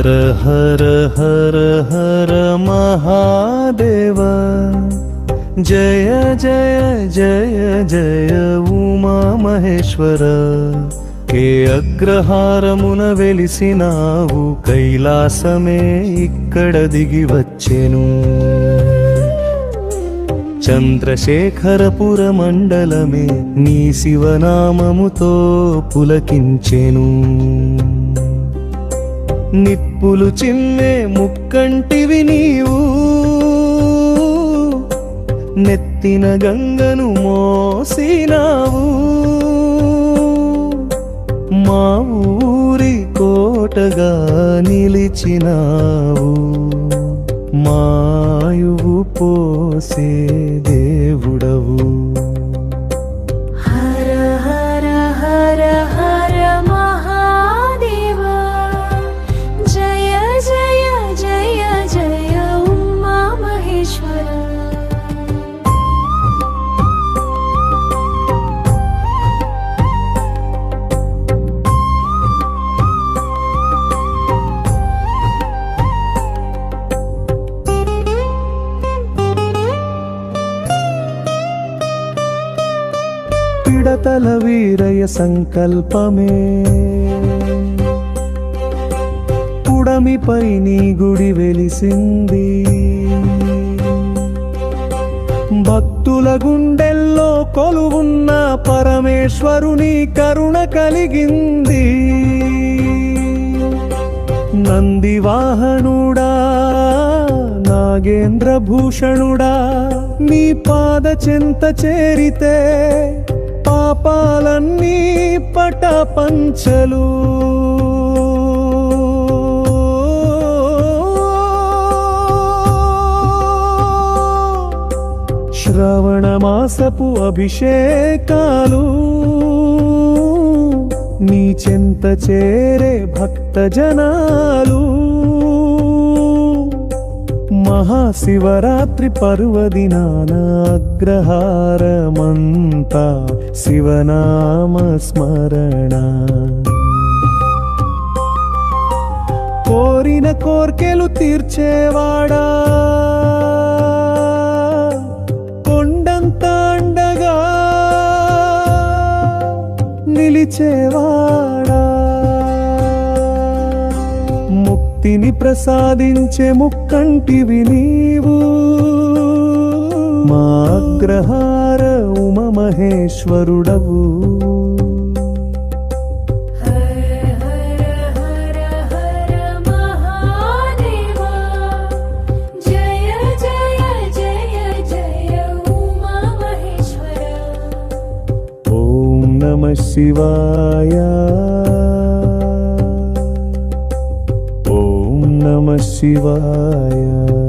హర హర హర హర మహాదేవ జయ జయ జయ జయ ఉమా మహేశ్వర కే అగ్రహారమున వెలిసినావు కైలాసమే ఇక్కడ దిగి వచ్చెను। చంద్రశేఖరపుర మండలమే నీ శివనామముతో పులకించెను। నిప్పులు చిమ్మే ముక్కంటివి నీవు. నెత్తిన గంగను మోసినావు. మా ఊరి కోటగా నిలిచినావు. మాయువు పోసే దేవుడవు. విడతల వీరయ సంకల్పమే. పుడమిపై నీ గుడి వెలిసింది. భక్తుల గుండెల్లో కొలువున్న పరమేశ్వరుని కరుణ కలిగింది. నంది వాహనుడా నాగేంద్ర భూషణుడా నీ పాద చెంత చేరితే పాపాలన్నీ పటపంచలు. శ్రవణమాసపు శ్రవణ మాసపు అభిషేకాలు. నీ చెంత చేరే భక్త జనాలు మహాశివరాత్రి పర్వదినాన అగ్రహారమంతా శివనామ స్మరణ. కోరిన కోర్కెలు తీర్చేవాడా? కొండంత అండగా నిలిచేవాడా? ముక్తిని ప్రసాదించే ముక్కంటివి నీవు. మా అగ్రహార ఉమ మహేశ్వరుడవు హర హర హర